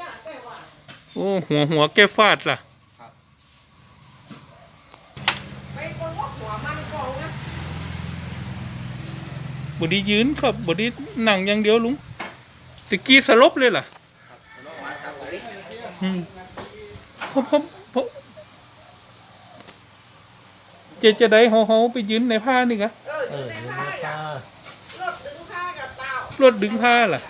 จ้าแต่ว่าโอ้หัวหัวแก้ฟาดล่ะไปคนว่าหัวมันกองนะบไดียืนครับบไดีนั่งอย่างเดียวลุงตะกี้สลบเลยล่ะอืมเพราะเพราะเพราะจะจะได้เฮาเฮาไปยืนในผ้านี่กะเอออยู่ในผ้ากับรถดึงผ้ากับเต่ารถดึงผ้าล่ะ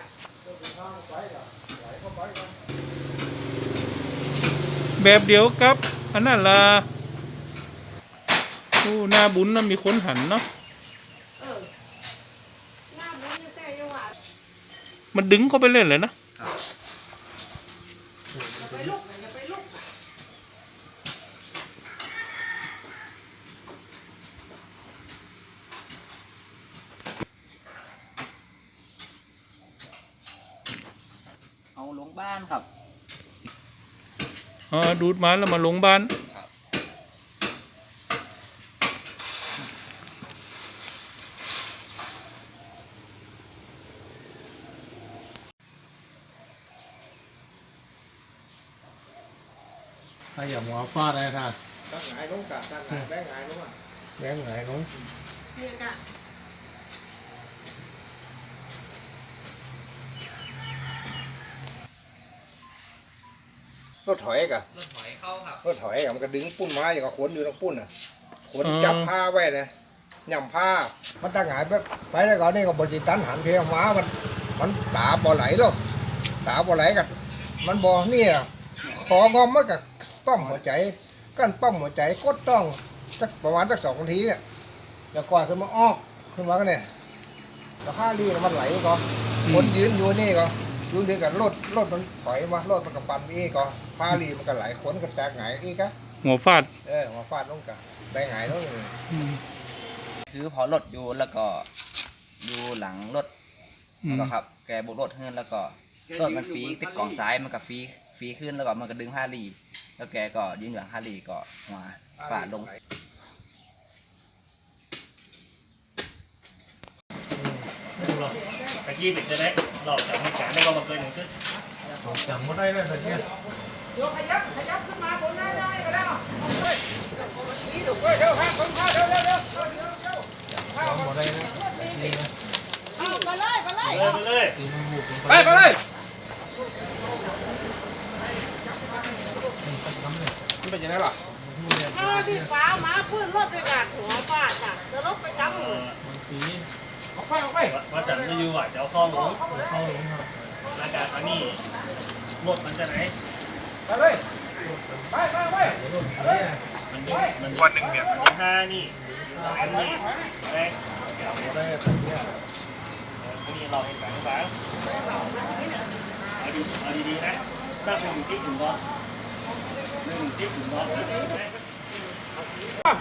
แบบเดียวกับอันนั้นล่ะโอ้หน้าบุญน่ะมีคนหันเนาะมันดึงเข้าไปเล่นเลยนะอย่าไปลุกนะอย่าไปลุกนะเอาลงบ้านครับ อ๋อดูดมาแล้วมาลงบ้านใครอย่าหัวฟาดเลยท่านตั้งหงายลงกะตั้งหงายแบงหงายลงอะแบงค์ไหนน้องเนี่ยกะ รถถอยกะรถถอยเข้าครับรถถอยกะมันก็ดึงปุ้นมาอย่างกับขนอยู่ตรงปุ้นอะขนอ๋อจับผ้าไว้นะย่ำผ้ามันตั้งหงายแบบไปแล้วก่อนนี่ก็บริตันหันเพียงม้ามัน มันตาบ่ไหลหรอกตาบ่ไหลกันมันบ่เนี่ยของอมมันกับปั้มหัวใจกั้นปั้มหัวใจกดต้องสักประมาณสักสองนาทีเนี่ยแล้วก่อนขึ้นมาออกขึ้นมาก็เนี่ยแล้วผ้าลีมันไหลก็คนยืนอยู่นี่ก็ ยืนด้วยกันรถรถมันถอยมารถมันก็ปั่นไปอีกก็พาลีมันก็ไหลขนก็แตกหงายอีกก็หัวฟาดเออมาฟาดลงกันได้หงายลงนี่อืมคือพอรถอยู่แล้วก็อยู่หลังรถอืมแล้วก็ครับ แกบุกรถขึ้นแล้วก็รถมันฟรีติดกล่องซ้ายมันก็ฟรีฟรีขึ้นแล้วก็มันก็ดึงห้าลีแล้วแกก็ยืนอยู่หลังห้าลีก็หัวฟาดลง ตะกี้เป็นจะได้หลอกจากเหตุการณ์ได้ก็มาเกินหนึ่งขึ้นจำไม่ได้เลยตะเกียบยกขยับขยับขึ้นมาบนหน้าได้ก็ได้เฮ้ยนี่ดูเว้ยเร็วฮะคนพาเร็วเร็วเร็วเร็วเร็วเร็วจำไม่ได้เลยเอาไปเลยไปเลยเลยไปเลยไปไปเลยมันเป็นยังไงล่ะถ้าที่ฟ้ามาพื้นรถด้วยกันหัวฟาดจ้ะจะลบไปกำ เอมืออปีออกไปออกไปว่าจันจะอยู่อะเดี๋ยวข้องรู้เข้าลงครับรายการครั้งนี้รถมันจะไหนไปเลยไปไปไปมันดึงมันวันหนึ่งเนี่ยมันห้านี่สองนี่แรกเดี๋ยวได้ตะเกียบวันนี้เราเห็นกันบ้างเอาดีเอาดีๆนะตั้งเป็นหนึ่งซิกถึงก่อนหนึ่งซิกถึงก่อนนะ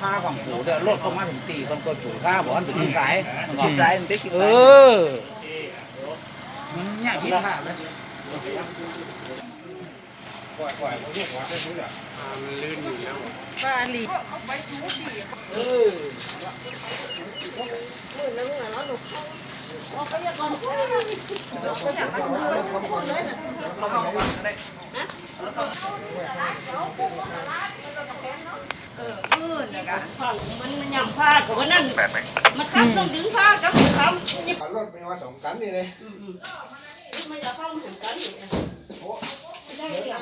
ผ้าของผูเดี๋ยวรถเข้ามาถึงตีคนกดผูผ้าบอกว่าเป็นที่สายมันก็สายมันติดเออมันเนี่ยพี่ผ้าเลยปล่อยปล่อยมันเรียกว่าได้ทุกอย่างปลาหลีมือนึงนะเนาะหนูเอาไปยังก่อนเอาไปยังก่อนเลยนะเขาเข้ามาได้เออเออนะกะฝั่งมันมันยำผ้ากับวันนั้นมันค้ำต้องดึงผ้ากับค้ำนี่รถเป็นมาสองกันนี่เลยมันจะเข้าเหมือนกันอยู่เนี่ยไม่ได้อย่าง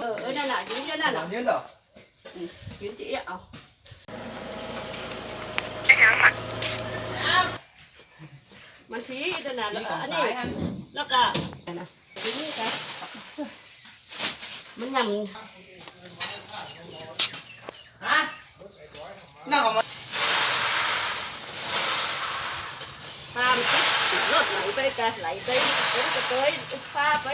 เออเออนั่นน่ะยืนอยู่นั่นน่ะยืนเหรอยืนจีเอามันชี้นั่นน่ะแล้วก็อันนี้แล้วก็นะทีนี้กันมันยำ นั่งออกมาตามรถไหลไปกันไหลไปเป็นกระเตยฟ้าไป